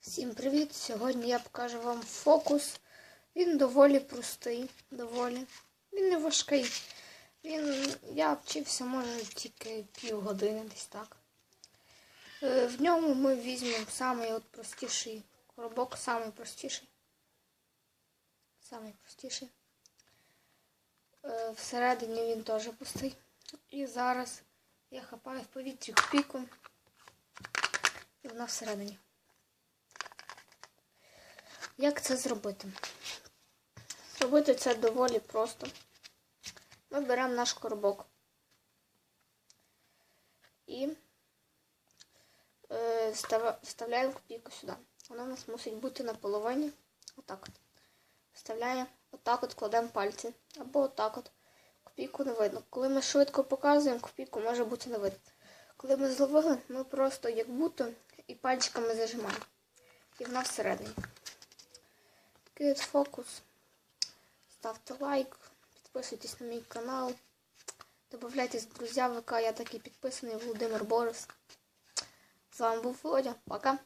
Всім привіт! Сьогодні я покажу вам фокус. Він доволі простий, доволі. Він не важкий. Він, я вчився, може, тільки півгодини десь так. Е, В ньому ми візьмемо самий от простіший коробок, самий простіший. Самий простіший. Е, Всередині він теж пустий. І зараз я хапаю в повітрі копійку. І вона всередині. Як це зробити? Зробити це доволі просто. Ми беремо наш коробок і е, вставляємо копійку сюди. Вона у нас мусить бути на половині. Отак от. Вставляємо, отак от кладемо пальці. Або отак от. Копійку не видно. Коли ми швидко показуємо, копійку може бути не видно. Коли ми зловили, ми просто як будто і пальчиками зажимаємо. І вона всередині. Такий фокус. Ставте лайк, підписуйтесь на мій канал. Добавляйтесь в друзі ВК, я такий підписаний Володимир Борис. З вами був Володя. Пока.